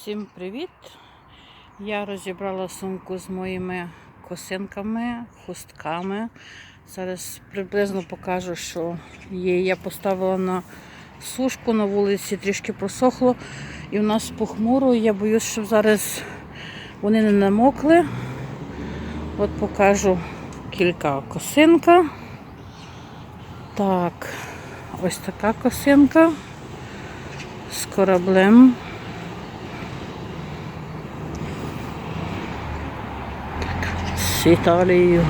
Всім привіт! Я розібрала сумку з моїми косинками, хустками. Зараз приблизно покажу, що є. Я поставила на сушку на вулиці, трішки просохло. І в нас похмуро. Я боюсь, що зараз вони не намокли. От покажу кілька косинка. Так, ось така косинка з кораблем. З Італією.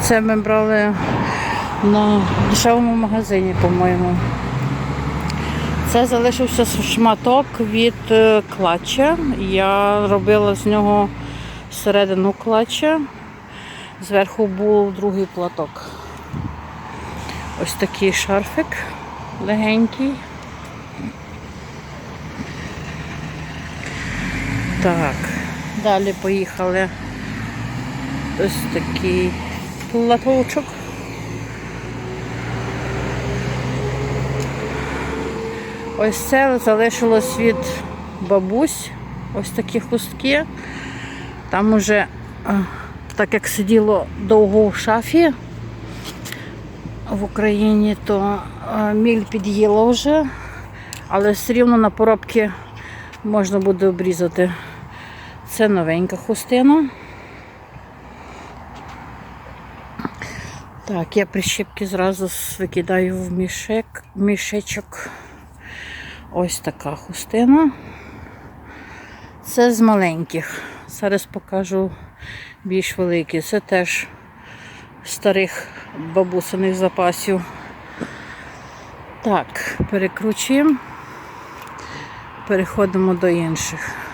Це ми брали на дешевому магазині, по-моєму. Це залишився шматок від е, клатча. Я робила з нього середину клатча. Зверху був другий платок. Ось такий шарфик легенький. Так. Далі поїхали ось такий платочок. Ось це залишилось від бабусь. Ось такі хустки. Там уже, так як сиділо довго в шафі в Україні, то міль під'їла вже, але все рівно на поробки можна буде обрізати. Це новенька хустина. Так, я прищепки зразу викидаю в мішек, мішечок. Ось така хустина. Це з маленьких. Зараз покажу більш великі. Це теж старих бабусиних запасів. Так, перекручуємо. Переходимо до інших.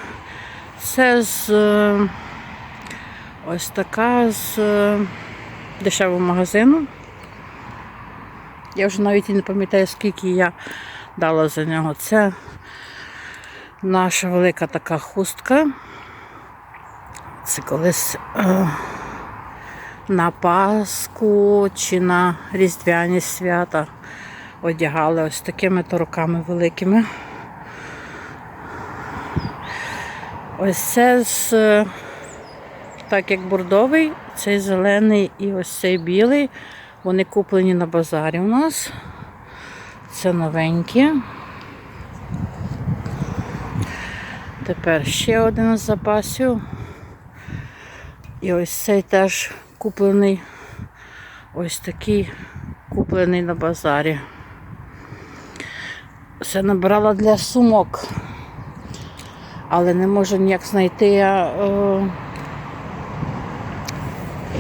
Це з е, ось така з е, дешевого магазину. Я вже навіть і не пам'ятаю, скільки я дала за нього. Це наша велика така хустка. Це колись е, на Пасху чи на Різдвяні свята одягали ось такими то руками великими. Ось це з е, так як бордовий, цей зелений і ось цей білий. Вони куплені на базарі у нас. Це новенькі. Тепер ще один з запасів. І ось цей теж куплений, ось такий куплений на базарі. Це набирала для сумок але не можу ніяк знайти, е,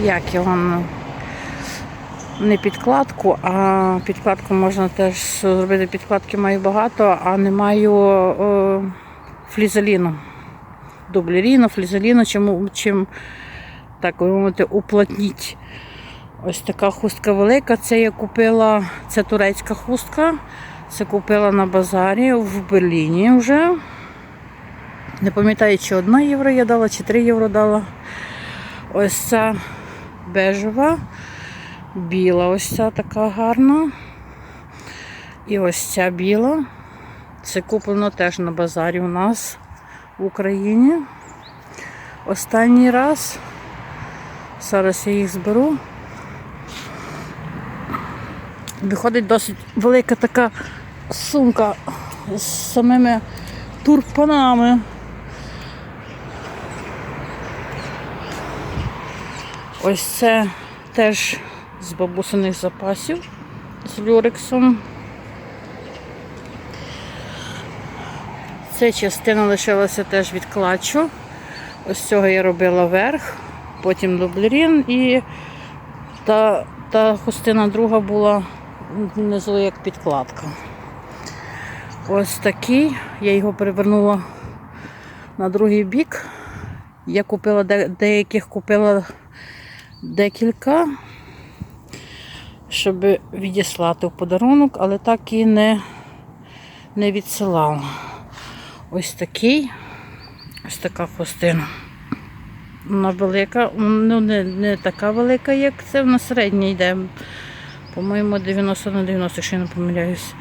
як його ну, не підкладку, а підкладку можна теж зробити. Підкладки маю багато, а не маю е, флізеліну. Дублеріну, флізеліну, чим, чим так би мовити, уплотніть. Ось така хустка велика. Це я купила, це турецька хустка. Це купила на базарі в Берліні вже. Не пам'ятаю, чи 1 євро я дала, чи 3 євро дала. Ось ця бежева, біла, ось ця така гарна. І ось ця біла. Це куплено теж на базарі у нас в Україні. Останній раз. Зараз я їх зберу. Виходить досить велика така сумка з самими турпанами. Ось це теж з бабусиних запасів з люрексом. Ця частина лишилася теж від клатчу. Ось цього я робила верх, потім дублерін і та, та хустина друга була внизу як підкладка. Ось такий. Я його перевернула на другий бік. Я купила деяких купила декілька, щоб відіслати в подарунок, але так і не, не відсилала. Ось такий, ось така хустина. Вона велика, ну не не така велика, як це, вона середня йде. По-моєму, 90 на 90, якщо я не помиляюсь.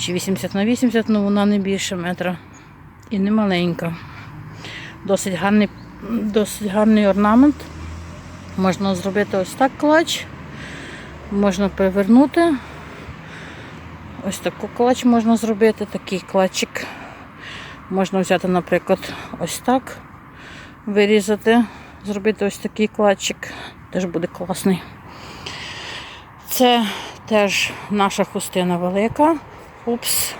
Чи 80 на 80, але ну, вона не більше метра І не маленька. Досить гарний, досить гарний орнамент. Можна зробити ось так клач. Можна перевернути. Ось таку клач можна зробити, такий клачик. Можна взяти, наприклад, ось так, вирізати, зробити ось такий клачик. Теж буде класний. Це теж наша хустина велика. Упс.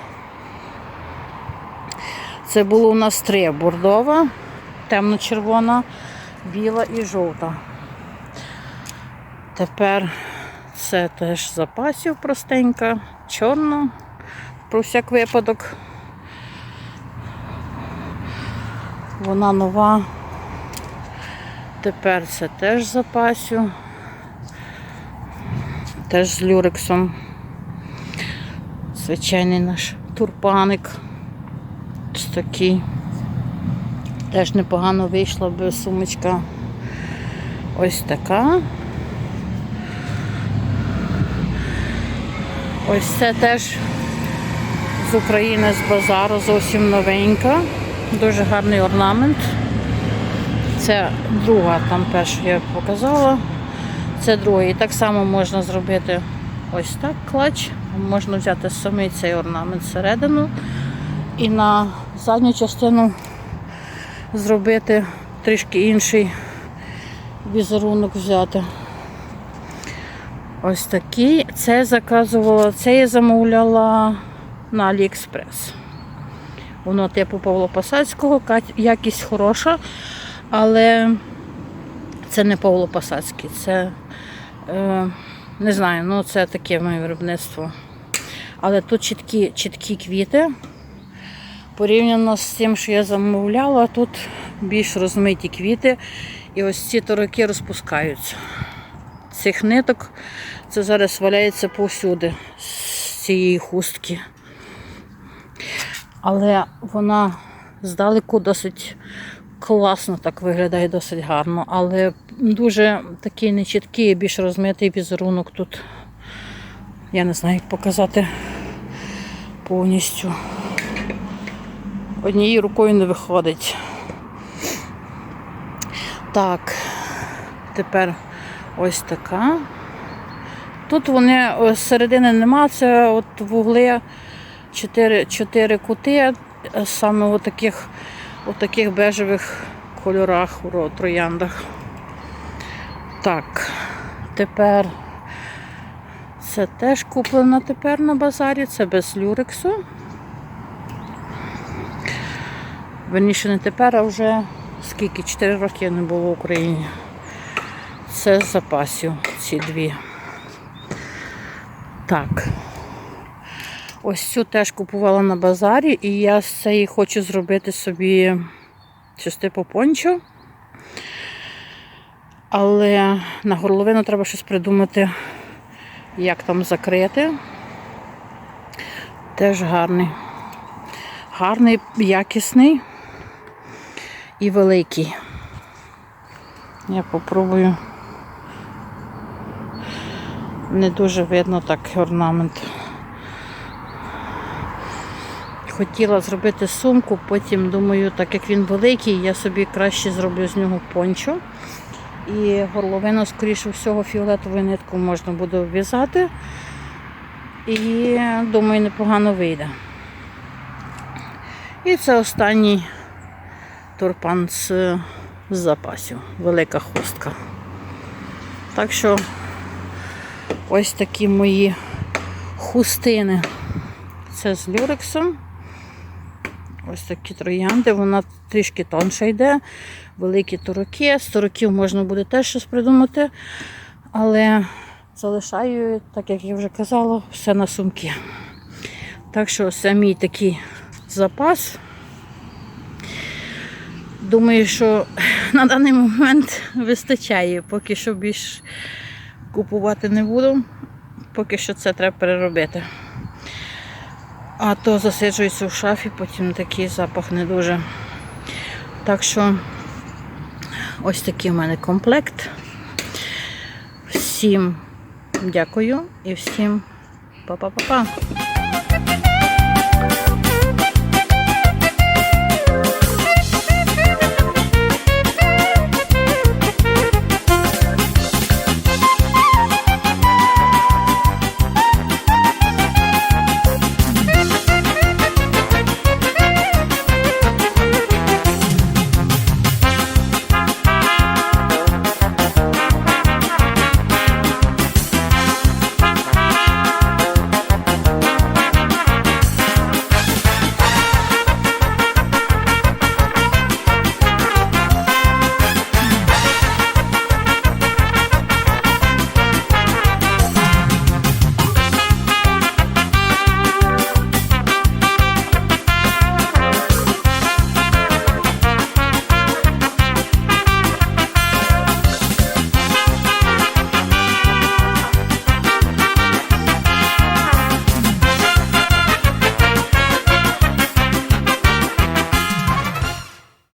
Це було у нас три бордова, темно-червона, біла і жовта. Тепер це теж запасів простенька, чорна, про всяк випадок. Вона нова. Тепер це теж з запасів. Теж з люрексом. Звичайний наш турпаник. Ось такий. Теж непогано вийшла би сумочка. Ось така. Ось це теж з України з базару, зовсім новенька. Дуже гарний орнамент. Це друга, там першу я показала. Це друга. І так само можна зробити ось так клач. Можна взяти самий цей орнамент всередину і на задню частину зробити трішки інший візерунок взяти. Ось такий. Це заказувала, це я замовляла на Аліекспрес. Воно типу Павло Посадського, якість хороша, але це не Павло Посадський, це е, не знаю, ну це таке моє виробництво. Але тут чіткі, чіткі квіти. Порівняно з тим, що я замовляла, тут більш розмиті квіти. І ось ці тороки розпускаються. Цих ниток це зараз валяється повсюди з цієї хустки. Але вона здалеку досить класно так виглядає, досить гарно. Але дуже такий нечіткий, більш розмитий візерунок тут. Я не знаю, як показати повністю. Однією рукою не виходить. Так, тепер ось така. Тут вони з середини нема, це от вугли, чотири, чотири кути, саме у таких, у таких бежевих кольорах, у трояндах. Так, тепер це теж куплено тепер на базарі, це без люрексу. Верніше не тепер, а вже скільки? 4 роки не було в Україні. Це з запасів ці дві. Так. Ось цю теж купувала на базарі, і я з цієї хочу зробити собі щось типу пончо. Але на горловину треба щось придумати, як там закрити. Теж гарний. Гарний, якісний і великий. Я попробую. Не дуже видно так орнамент. Хотіла зробити сумку, потім думаю, так як він великий, я собі краще зроблю з нього пончо. І горловину, скоріше всього, фіолетовою ниткою можна буде обв'язати. І думаю, непогано вийде. І це останній турпан з запасів. Велика хустка. Так що ось такі мої хустини. Це з люрексом. Ось такі троянди, вона трішки тонша йде, великі туроки. З туроків можна буде теж щось придумати, але залишаю, так як я вже казала, все на сумки. Так що це мій такий запас. Думаю, що на даний момент вистачає, поки що більш купувати не буду, поки що це треба переробити. А то засиджується в шафі, потім такий запах не дуже. Так що ось такий в мене комплект. Всім дякую і всім па-па-па-па.